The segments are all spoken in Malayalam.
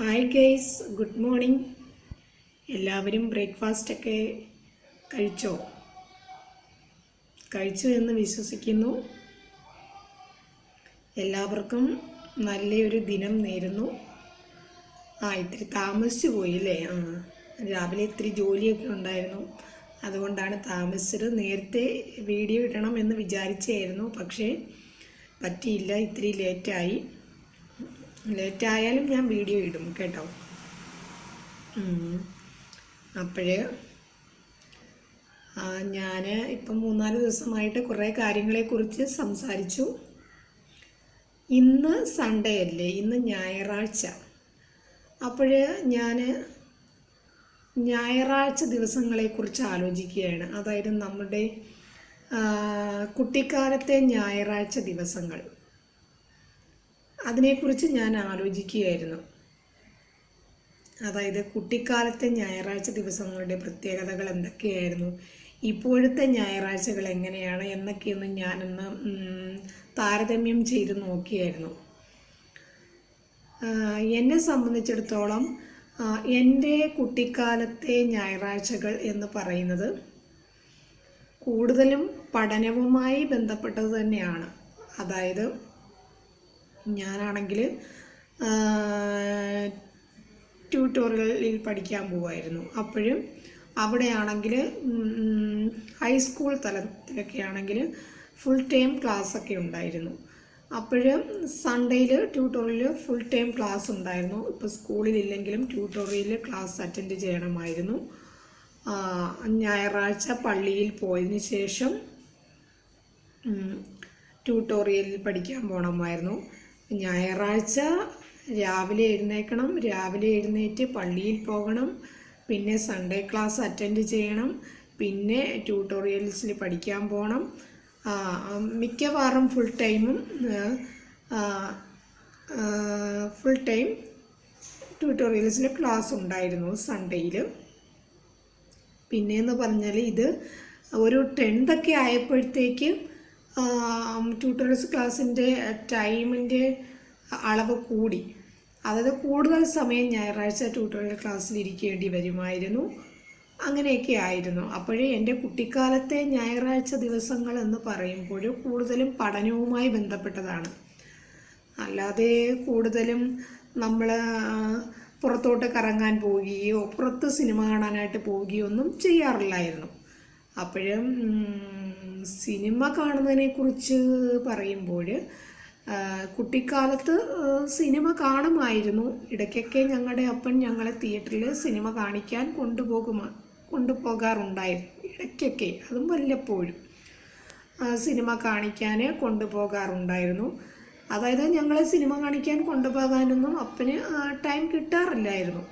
ഹായ് ഗൈസ് ഗുഡ് മോർണിംഗ് എല്ലാവരും ബ്രേക്ക്ഫാസ്റ്റ് ഒക്കെ കഴിച്ചോ? കഴിച്ചു എന്ന് വിശ്വസിക്കുന്നു. എല്ലാവർക്കും നല്ലൊരു ദിനം നേരുന്നു. ആ ഇത്തിരി താമസിച്ചു പോയില്ലേ ആ രാവിലെ ഇത്തിരി ജോലിയൊക്കെ ഉണ്ടായിരുന്നു. അതുകൊണ്ടാണ് താമസിച്ചത്. നേരത്തെ വീഡിയോ ഇടണം എന്ന് വിചാരിച്ചായിരുന്നു. പക്ഷേ പറ്റിയില്ല. ഇത്തിരി ലേറ്റായി ലേറ്റായാലും ഞാൻ വീഡിയോ ഇടും കേട്ടോ. അപ്പോഴേ ഞാൻ ഇപ്പം മൂന്നാൽ ദിവസമായിട്ട് കുറേ കാര്യങ്ങളെക്കുറിച്ച് സംസാരിച്ചു. ഇന്ന് സൺഡേ അല്ലേ? ഇന്ന് ഞായറാഴ്ച. അപ്പോൾ ഞാൻ ഞായറാഴ്ച ദിവസങ്ങളെക്കുറിച്ച് ആലോചിക്കുകയാണ്. അതായത് നമ്മുടെ കുട്ടിക്കാലത്തെ ഞായറാഴ്ച ദിവസങ്ങൾ. അതിനെക്കുറിച്ച് ഞാൻ ആലോചിക്കുകയായിരുന്നു. അതായത് കുട്ടിക്കാലത്തെ ഞായറാഴ്ച ദിവസങ്ങളുടെ പ്രത്യേകതകൾ എന്തൊക്കെയായിരുന്നു? ഇപ്പോഴത്തെ ഞായറാഴ്ചകൾ എങ്ങനെയാണ്? എന്നൊക്കെയൊന്ന് ഞാനൊന്ന് താരതമ്യം ചെയ്ത് നോക്കിയായിരുന്നു. എന്നെ സംബന്ധിച്ചിടത്തോളം എന്റെ കുട്ടിക്കാലത്തെ ഞായറാഴ്ചകൾ എന്ന് പറയുന്നത് കൂടുതലും പഠനവുമായി ബന്ധപ്പെട്ടത് തന്നെയാണ്. അതായത് ഞാനാണെങ്കിൽ ട്യൂട്ടോറിയലിൽ പഠിക്കാൻ പോവായിരുന്നു. അപ്പോഴും അവിടെയാണെങ്കിൽ ഹൈസ്കൂൾ തലത്തിലൊക്കെ ആണെങ്കിൽ ഫുൾ ടൈം ക്ലാസ്സൊക്കെ ഉണ്ടായിരുന്നു. അപ്പോഴും സൺഡേയിൽ ട്യൂട്ടോറിയൽ ഫുൾ ടൈം ക്ലാസ് ഉണ്ടായിരുന്നു. ഇപ്പോൾ സ്കൂളിലില്ലെങ്കിലും ട്യൂട്ടോറിയൽ ക്ലാസ് അറ്റൻഡ് ചെയ്യണമായിരുന്നു. ഞായറാഴ്ച പള്ളിയിൽ പോയതിന് ശേഷം ട്യൂട്ടോറിയലിൽ പഠിക്കാൻ പോകണമായിരുന്നു ഞായറാഴ്ച രാവിലെ എഴുന്നേക്കണം. രാവിലെ എഴുന്നേറ്റ് പള്ളിയിൽ പോകണം. പിന്നെ സൺഡേ ക്ലാസ് അറ്റൻഡ് ചെയ്യണം. പിന്നെ ട്യൂട്ടോറിയൽസിൽ പഠിക്കാൻ പോകണം മിക്കവാറും ഫുൾ ടൈമും ഫുൾ ടൈം ട്യൂട്ടോറിയൽസിൽ ക്ലാസ് ഉണ്ടായിരുന്നു സൺഡേയിൽ പിന്നെയെന്ന് പറഞ്ഞാൽ ഇത് ഒരു ടെൻത്തൊക്കെ ആയപ്പോഴത്തേക്ക് ട്യൂട്ടോറിയൽസ് ക്ലാസ്സിന്റെ ടൈമിന്റെ അളവ് കൂടി. അതായത് കൂടുതൽ സമയം ഞായറാഴ്ച ട്യൂട്ടോറിയൽ ക്ലാസ്സിൽ ഇരിക്കേണ്ടി വരുമായിരുന്നു. അങ്ങനെയൊക്കെ ആയിരുന്നു. അപ്പോഴേ എന്റെ കുട്ടിക്കാലത്തെ ഞായറാഴ്ച ദിവസങ്ങൾ എന്ന് പറയുമ്പോൾ കൂടുതലും പഠനവുമായി ബന്ധപ്പെട്ടതാണ്. അല്ലാതെ കൂടുതലും നമ്മൾ പുറത്തോട്ട് കറങ്ങാൻ പോവുകയോ പുറത്ത് സിനിമ കാണാനായിട്ട് പോവുകയോ ഒന്നും ചെയ്യാറില്ലായിരുന്നു. അപ്പോഴും സിനിമ കാണുന്നതിനെക്കുറിച്ച് പറയുമ്പോൾ കുട്ടിക്കാലത്ത് സിനിമ കാണുമായിരുന്നു. ഇടയ്ക്കൊക്കെ ഞങ്ങളുടെ അപ്പൻ ഞങ്ങളെ തിയേറ്ററിൽ സിനിമ കാണിക്കാൻ കൊണ്ടുപോകുമ കൊണ്ടുപോകാറുണ്ടായിരുന്നു ഇടയ്ക്കൊക്കെ. അതും വല്ലപ്പോഴും സിനിമ കാണിക്കാൻ കൊണ്ടുപോകാറുണ്ടായിരുന്നു. അതായത് ഞങ്ങളെ സിനിമ കാണിക്കാൻ കൊണ്ടുപോകാനൊന്നും അപ്പന് ടൈം കിട്ടാറില്ലായിരുന്നു.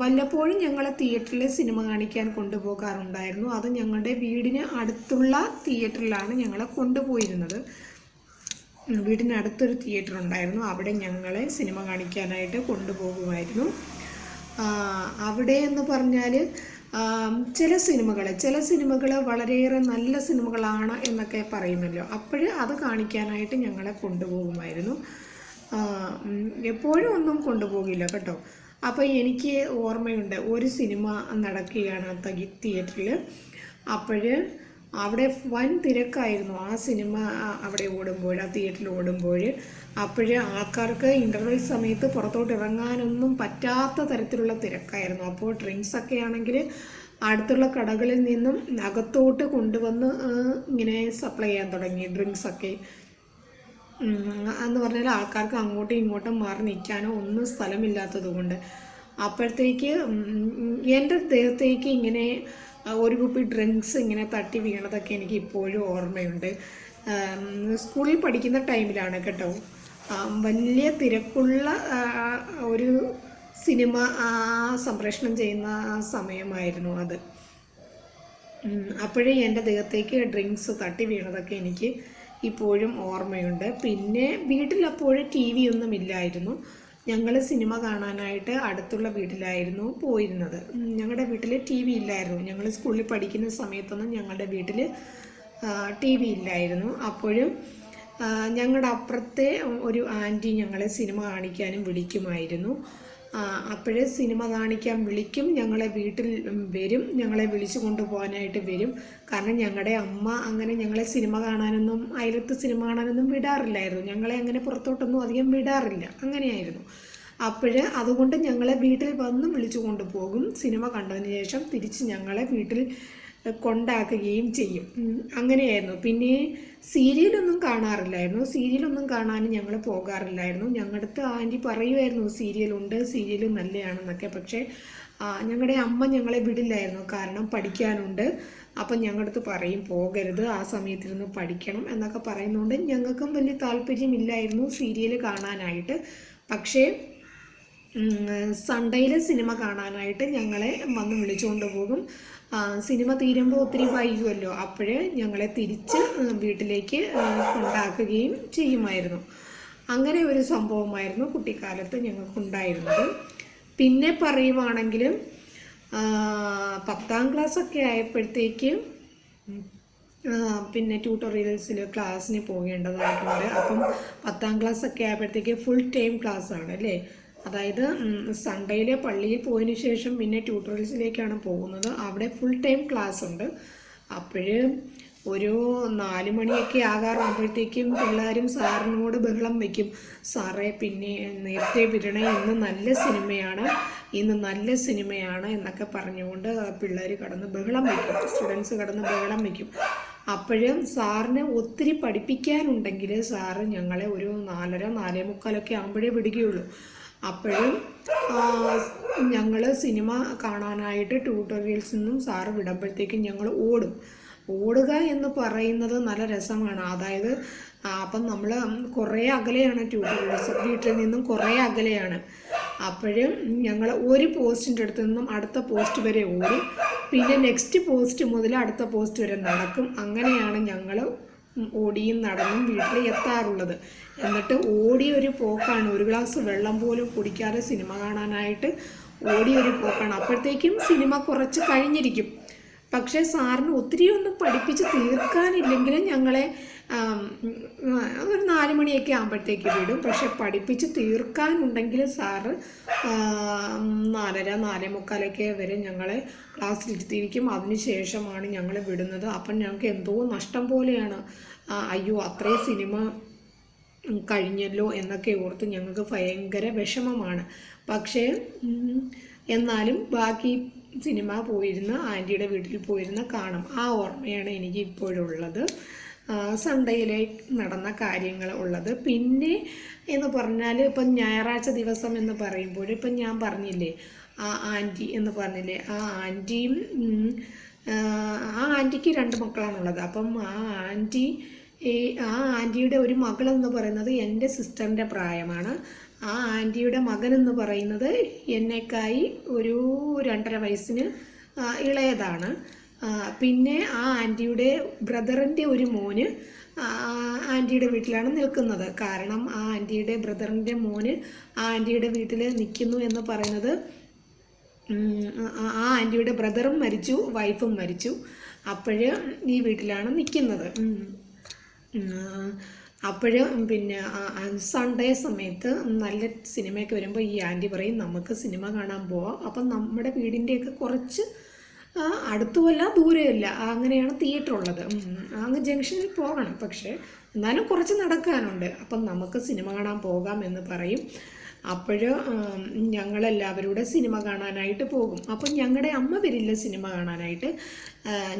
വല്ലപ്പോഴും ഞങ്ങളെ തിയേറ്ററിൽ സിനിമ കാണിക്കാൻ കൊണ്ടുപോകാറുണ്ടായിരുന്നു. അത് ഞങ്ങളുടെ വീടിന് അടുത്തുള്ള തിയേറ്ററിലാണ് ഞങ്ങളെ കൊണ്ടുപോയിരുന്നത്. വീടിനടുത്തൊരു തിയേറ്റർ ഉണ്ടായിരുന്നു. അവിടെ ഞങ്ങളെ സിനിമ കാണിക്കാനായിട്ട് കൊണ്ടുപോകുമായിരുന്നു. അവിടെ എന്ന് പറഞ്ഞാൽ ചില സിനിമകൾ ചില സിനിമകൾ വളരെയേറെ നല്ല സിനിമകളാണ് എന്നൊക്കെ പറയുമല്ലോ. അപ്പോൾ അത് കാണിക്കാനായിട്ട് ഞങ്ങളെ കൊണ്ടുപോകുമായിരുന്നു. എപ്പോഴും ഒന്നും കൊണ്ടുപോകില്ല കേട്ടോ. അപ്പോൾ എനിക്ക് ഓർമ്മയുണ്ട് ഒരു സിനിമ നടക്കുകയാണ് തിയേറ്ററിൽ അപ്പോൾ അവിടെ വൻ തിരക്കായിരുന്നു ആ സിനിമ അവിടെ ഓടുമ്പോൾ ആ തിയേറ്ററിൽ ഓടുമ്പോൾ. അപ്പോഴ് ആൾക്കാർക്ക് ഇന്റർവെൽ സമയത്ത് പുറത്തോട്ട് ഇറങ്ങാനൊന്നും പറ്റാത്ത തരത്തിലുള്ള തിരക്കായിരുന്നു. അപ്പോൾ ഡ്രിങ്ക്സ് ഒക്കെ ആണെങ്കിൽ അടുത്തുള്ള കടകളിൽ നിന്നും അകത്തോട്ട് കൊണ്ടുവന്ന് ഇങ്ങനെ സപ്ലൈ ചെയ്യാൻ തുടങ്ങി ഡ്രിങ്ക്സ് ഒക്കെ. ഉം, എന്ന് പറഞ്ഞാൽ ആൾക്കാർക്ക് അങ്ങോട്ടും ഇങ്ങോട്ടും മാറി നിൽക്കാനോ ഒന്നും സ്ഥലമില്ലാത്തത് കൊണ്ട്. അപ്പോഴത്തേക്ക് എന്റെ ദേഹത്തേക്ക് ഇങ്ങനെ ഒരു കുപ്പി ഡ്രിങ്ക്സ് ഇങ്ങനെ തട്ടി വീണതൊക്കെ എനിക്ക് ഇപ്പോഴും ഓർമ്മയുണ്ട്. സ്കൂളിൽ പഠിക്കുന്ന ടൈമിലാണ് കേട്ടോ. വലിയ തിരക്കുള്ള ഒരു സിനിമ സംപ്രേഷണം ചെയ്യുന്ന സമയമായിരുന്നു അത്. അപ്പോഴേ എന്റെ ദേഹത്തേക്ക് ഡ്രിങ്ക്സ് തട്ടി വീണതൊക്കെ എനിക്ക് ഇപ്പോഴും ഓർമ്മയുണ്ട്. പിന്നെ വീട്ടിലപ്പോഴും ടി വി ഒന്നും ഇല്ലായിരുന്നു. ഞങ്ങൾ സിനിമ കാണാനായിട്ട് അടുത്തുള്ള വീട്ടിലായിരുന്നു പോയിരുന്നത്. ഞങ്ങളുടെ വീട്ടിൽ ടി വി ഇല്ലായിരുന്നു. ഞങ്ങൾ സ്കൂളിൽ പഠിക്കുന്ന സമയത്തൊന്നും ഞങ്ങളുടെ വീട്ടിൽ ടി വി ഇല്ലായിരുന്നു. അപ്പോഴും ഞങ്ങളുടെ അപ്പുറത്തെ ഒരു ആന്റി ഞങ്ങളെ സിനിമ കാണിക്കാനും വിളിക്കുമായിരുന്നു. അപ്പോഴേ സിനിമ കാണിക്കാൻ വിളിക്കും. ഞങ്ങളെ വീട്ടിൽ വരും. ഞങ്ങളെ വിളിച്ചു കൊണ്ടുപോകാനായിട്ട് വരും. കാരണം ഞങ്ങളുടെ അമ്മ അങ്ങനെ ഞങ്ങളെ സിനിമ കാണാനൊന്നും അയലത്ത് സിനിമ കാണാനൊന്നും വിടാറില്ലായിരുന്നു. ഞങ്ങളെ അങ്ങനെ പുറത്തോട്ടൊന്നും അധികം വിടാറില്ല. അങ്ങനെയായിരുന്നു. അപ്പോൾ അതുകൊണ്ട് ഞങ്ങളെ വീട്ടിൽ വന്ന് വിളിച്ചു കൊണ്ടുപോകും. സിനിമ കണ്ടതിന് ശേഷം തിരിച്ച് ഞങ്ങളെ വീട്ടിൽ കൊണ്ടാക്കുകയും ചെയ്യും. അങ്ങനെയായിരുന്നു. പിന്നെ സീരിയലൊന്നും കാണാറില്ലായിരുന്നു. സീരിയലൊന്നും കാണാൻ ഞങ്ങൾ പോകാറില്ലായിരുന്നു. ഞങ്ങളുടെ ആന്റി പറയുമായിരുന്നു സീരിയലുണ്ട് സീരിയൽ നല്ലതാണെന്നൊക്കെ പക്ഷേ ഞങ്ങളുടെ അമ്മ ഞങ്ങളെ വിടില്ലായിരുന്നു. കാരണം പഠിക്കാനുണ്ട്. അപ്പം ഞങ്ങളുടെ അടുത്ത് പറയും പോകരുത് ആ സമയത്തിരുന്ന് പഠിക്കണം എന്നൊക്കെ പറയുന്നതുകൊണ്ട് ഞങ്ങൾക്കും വലിയ താല്പര്യമില്ലായിരുന്നു സീരിയൽ കാണാനായിട്ട്. പക്ഷേ സൺഡേയിൽ സിനിമ കാണാനായിട്ട് ഞങ്ങളെ വന്ന് വിളിച്ചുകൊണ്ട് പോകും. സിനിമ തീരുമ്പോൾ ഒത്തിരി വൈകുമല്ലോ അപ്പോഴേ ഞങ്ങളെ തിരിച്ച് വീട്ടിലേക്ക് കൊണ്ടാക്കുകയും ചെയ്യുമായിരുന്നു. അങ്ങനെ ഒരു സംഭവമായിരുന്നു കുട്ടിക്കാലത്ത് ഞങ്ങൾക്കുണ്ടായിരുന്നത്. പിന്നെ പറയുവാണെങ്കിൽ ആ, പത്താം ക്ലാസ്സൊക്കെ ആയപ്പോഴത്തേക്ക് പിന്നെ ട്യൂട്ടോറിയൽസിൽ ക്ലാസ്സിന് പോകേണ്ടതായിട്ടുണ്ട്. അപ്പം പത്താം ഒക്കെ ആയപ്പോഴത്തേക്ക് ഫുൾ ടൈം ക്ലാസ്സാണ് അല്ലേ? അതായത് സൺഡേയിലെ പള്ളിയിൽ പോയതിന് ശേഷം പിന്നെ ട്യൂട്ടോറിയൽസിലേക്കാണ് പോകുന്നത്. അവിടെ ഫുൾ ടൈം ക്ലാസ് ഉണ്ട്. അപ്പോഴ് ഒരു നാല് മണിയൊക്കെ ആകാറാകുമ്പോഴത്തേക്കും പിള്ളേരും സാറിനോട് ബഹളം വയ്ക്കും സാറേ പിന്നെ നേരത്തെ വിടണേ ഇന്ന് നല്ല സിനിമയാണ് ഇന്ന് നല്ല സിനിമയാണ് എന്നൊക്കെ പറഞ്ഞുകൊണ്ട് പിള്ളേർ കടന്ന് ബഹളം വയ്ക്കും സ്റ്റുഡൻസ് കടന്ന് ബഹളം വയ്ക്കും അപ്പോഴും സാറിനെ ഒത്തിരി പഠിപ്പിക്കാനുണ്ടെങ്കിൽ സാറ് ഞങ്ങളെ ഒരു നാലര നാലേ മുക്കാലൊക്കെ ആകുമ്പോഴേ വിടുകയുള്ളൂ. അപ്പോഴും ഞങ്ങൾ സിനിമ കാണാനായിട്ട് ട്യൂട്ടോറിയൽസിൽ നിന്നും സാറ് വിടുമ്പോഴത്തേക്കും ഞങ്ങൾ ഓടും. ഓടുക എന്ന് പറയുന്നത് നല്ല രസമാണ്. അതായത് അപ്പം നമ്മൾ കുറേ അകലെയാണ് ട്യൂട്ടോറിയൽസ് വീട്ടിൽ നിന്നും കുറേ അകലെയാണ്. അപ്പോഴും ഞങ്ങൾ ഒരു പോസ്റ്റിന്റെ അടുത്ത് നിന്നും അടുത്ത പോസ്റ്റ് വരെ ഓടും. പിന്നെ നെക്സ്റ്റ് പോസ്റ്റ് മുതൽ അടുത്ത പോസ്റ്റ് വരെ നടക്കും. അങ്ങനെയാണ് ഞങ്ങൾ ഓടിയും നടന്നും വീട്ടിൽ എത്താറുള്ളത്. എന്നിട്ട് ഓടിയ ഒരു പോക്കാണ്. ഒരു ഗ്ലാസ് വെള്ളം പോലും കുടിക്കാതെ സിനിമ കാണാനായിട്ട് ഓടിയ ഒരു പോക്കാണ്. അപ്പോഴത്തേക്കും സിനിമ കുറച്ച് കഴിഞ്ഞിരിക്കും. പക്ഷേ സാറിന് ഒത്തിരി ഒന്നും പഠിപ്പിച്ച് തീർക്കാനില്ലെങ്കിലും ഞങ്ങളെ ഒരു നാല് മണിയൊക്കെ ആകുമ്പോഴത്തേക്ക് വിടും. പക്ഷെ പഠിപ്പിച്ച് തീർക്കാനുണ്ടെങ്കിൽ സാറ് നാലര നാലേ മുക്കാലൊക്കെ വരെ ഞങ്ങളെ ക്ലാസ്സിലിരുത്തിയിരിക്കും. അതിന് ശേഷമാണ് ഞങ്ങൾ വിടുന്നത്. അപ്പം ഞങ്ങൾക്ക് എന്തോ നഷ്ടം പോലെയാണ്. അയ്യോ അത്രയും സിനിമ കഴിഞ്ഞല്ലോ എന്നൊക്കെ ഓർത്ത് ഞങ്ങൾക്ക് ഭയങ്കര വിഷമമാണ്. പക്ഷേ എന്നാലും ബാക്കി സിനിമ പോയിരുന്ന ആന്റിയുടെ വീട്ടിൽ പോയിരുന്ന കാണും. ആ ഓർമ്മയാണ് എനിക്ക് ഇപ്പോഴുള്ളത്. സൺഡേയിലെ നടന്ന കാര്യങ്ങൾ ഉള്ളത്. പിന്നെ എന്ന് പറഞ്ഞാൽ ഇപ്പം ഞായറാഴ്ച ദിവസം എന്ന് പറയുമ്പോൾ ഇപ്പം ഞാൻ പറഞ്ഞില്ലേ ആ ആന്റി എന്ന് പറഞ്ഞില്ലേ ആ ആന്റിയും ആ ആന്റിക്ക് രണ്ട് മക്കളാണുള്ളത്. അപ്പം ആ ആന്റി ഈ ആ ആന്റിയുടെ ഒരു മകളെന്ന് പറയുന്നത് എന്റെ സിസ്റ്ററിന്റെ പ്രായമാണ്. ആ ആന്റിയുടെ മകൻ എന്ന് പറയുന്നത് എന്നെക്കായി ഒരു രണ്ടര വയസ്സിന് ഇളയതാണ്. പിന്നെ ആ ആന്റിയുടെ ബ്രദറിന്റെ ഒരു മോന് ആന്റിയുടെ വീട്ടിലാണ് നിൽക്കുന്നത്. കാരണം ആ ആന്റിയുടെ ബ്രദറിന്റെ മോന് ആ ആന്റിയുടെ വീട്ടിൽ നിൽക്കുന്നു എന്ന് പറയുന്നത് ആ ആന്റിയുടെ ബ്രദറും മരിച്ചു വൈഫും മരിച്ചു. അപ്പോഴ് ഈ വീട്ടിലാണ് നിൽക്കുന്നത്. അപ്പോഴ് പിന്നെ സൺഡേ സമയത്ത് നല്ല സിനിമയൊക്കെ വരുമ്പോൾ ഈ ആന്റി പറയും നമുക്ക് സിനിമ കാണാൻ പോവാം. അപ്പം നമ്മുടെ വീടിന്റെയൊക്കെ കുറച്ച് അടുത്തുമല്ല ദൂരെയല്ല അങ്ങനെയാണ് തിയേറ്റർ ഉള്ളത്. അങ്ങ് ജംഗ്ഷനിൽ പോകണം. പക്ഷേ എന്നാലും കുറച്ച് നടക്കാനുണ്ട്. അപ്പം നമുക്ക് സിനിമ കാണാൻ പോകാം എന്ന് പറയും. അപ്പോൾ ഞങ്ങളെല്ലാവരും സിനിമ കാണാനായിട്ട് പോകും. അപ്പം ഞങ്ങളുടെ അമ്മ വരില്ല സിനിമ കാണാനായിട്ട്.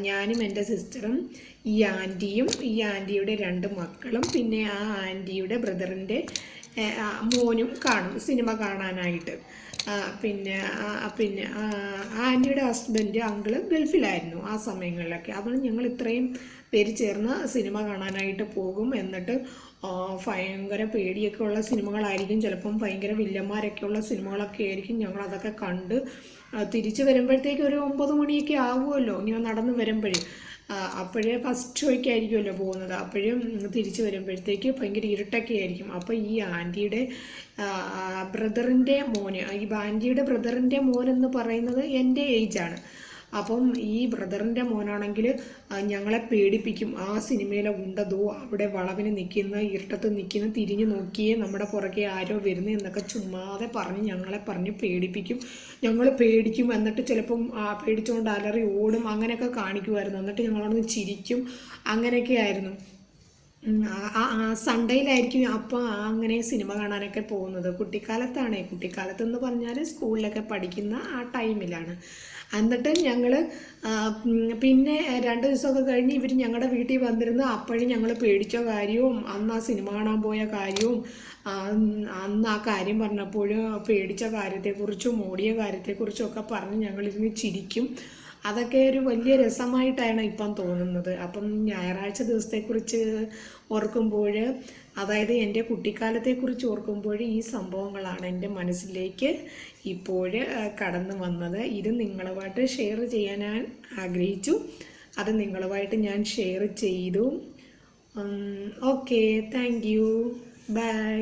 ഞാനും എന്റെ സിസ്റ്ററും ഈ ആന്റിയും ഈ ആന്റിയുടെ രണ്ട് മക്കളും പിന്നെ ആ ആന്റിയുടെ ബ്രദറിന്റെ മോനും കാണും സിനിമ കാണാനായിട്ട്. പിന്നെ പിന്നെ ആന്റിയുടെ ഹസ്ബൻഡ് അങ്കിൾ ഗൾഫിലായിരുന്നു ആ സമയങ്ങളിലൊക്കെ. അതുകൊണ്ട് ഞങ്ങൾ ഇത്രയും പേര് ചേർന്ന് സിനിമ കാണാനായിട്ട് പോകും എന്നിട്ട് ഭയങ്കര പേടിയൊക്കെ ഉള്ള സിനിമകളായിരിക്കും. ചിലപ്പം ഭയങ്കര വില്ലന്മാരൊക്കെ ഉള്ള സിനിമകളൊക്കെ ആയിരിക്കും ഞങ്ങൾ അതൊക്കെ കണ്ട്. തിരിച്ച് വരുമ്പോഴത്തേക്ക് ഒരു ഒമ്പത് മണിയൊക്കെ ആകുമല്ലോ ഇങ്ങനെ നടന്ന് വരുമ്പോഴേ. അപ്പോഴേ ഫസ്റ്റ് ഷോയ്ക്കായിരിക്കുമല്ലോ പോകുന്നത്. അപ്പോഴും തിരിച്ചു വരുമ്പോഴത്തേക്ക് ഭയങ്കര ഇരുട്ടൊക്കെ ആയിരിക്കും അപ്പോൾ ഈ ആന്റിയുടെ ബ്രദറിന്റെ മോന് ഈ ആന്റിയുടെ ബ്രദറിന്റെ മോനെന്ന് പറയുന്നത് എന്റെ ഏജാണ് അപ്പം ഈ ബ്രദറിന്റെ മോനാണെങ്കിൽ ഞങ്ങളെ പേടിപ്പിക്കും. ആ സിനിമയിലെ ഉണ്ടതോ അവിടെ വളവിന് നിൽക്കുന്ന ഇരുട്ടത്ത് നിൽക്കുന്ന തിരിഞ്ഞു നോക്കിയേ നമ്മുടെ പുറകെ ആരോ വരുന്നു എന്നൊക്കെ ചുമ്മാതെ പറഞ്ഞ് ഞങ്ങളെ പറഞ്ഞ് പേടിപ്പിക്കും. ഞങ്ങൾ പേടിക്കും. എന്നിട്ട് ചിലപ്പം പേടിച്ചുകൊണ്ട് അലറി ഓടും. അങ്ങനെയൊക്കെ കാണിക്കുമായിരുന്നു എന്നിട്ട് ഞങ്ങളോട് ചിരിക്കും. അങ്ങനെയൊക്കെ ആയിരുന്നു. സൺഡേയിലായിരിക്കും അപ്പോൾ അങ്ങനെ സിനിമ കാണാനൊക്കെ പോകുന്നത്. കുട്ടിക്കാലത്താണ്. കുട്ടിക്കാലത്ത് എന്ന് പറഞ്ഞാൽ സ്കൂളിലൊക്കെ പഠിക്കുന്ന ആ ടൈമിലാണ്. എന്നിട്ട് ഞങ്ങൾ പിന്നെ രണ്ട് ദിവസമൊക്കെ കഴിഞ്ഞ് ഇവർ ഞങ്ങളുടെ വീട്ടിൽ വന്നിരുന്നു അപ്പോഴും ഞങ്ങൾ പേടിച്ച കാര്യവും അന്ന് ആ സിനിമ കാണാൻ പോയ കാര്യവും അന്ന് ആ കാര്യം പറഞ്ഞപ്പോൾ പേടിച്ച കാര്യത്തെക്കുറിച്ചും ഓടിയ കാര്യത്തെക്കുറിച്ചും ഒക്കെ പറഞ്ഞ് ഞങ്ങളിരുന്ന് ചിരിക്കും. അതൊക്കെ ഒരു വലിയ രസമായിട്ടാണ് ഇപ്പം തോന്നുന്നത്. അപ്പം ഞായറാഴ്ച ദിവസത്തെക്കുറിച്ച് ഓർക്കുമ്പോൾ അതായത് എന്റെ കുട്ടിക്കാലത്തെക്കുറിച്ച് ഓർക്കുമ്പോൾ ഈ സംഭവങ്ങളാണ് എന്റെ മനസ്സിലേക്ക് ഇപ്പോൾ കടന്നു വന്നത്. ഇത് നിങ്ങളുമായിട്ട് ഷെയർ ചെയ്യാൻ ആഗ്രഹിച്ചു. അത് നിങ്ങളുമായിട്ട് ഞാൻ ഷെയർ ചെയ്തു. ഓക്കെ. Thank you. ബൈ.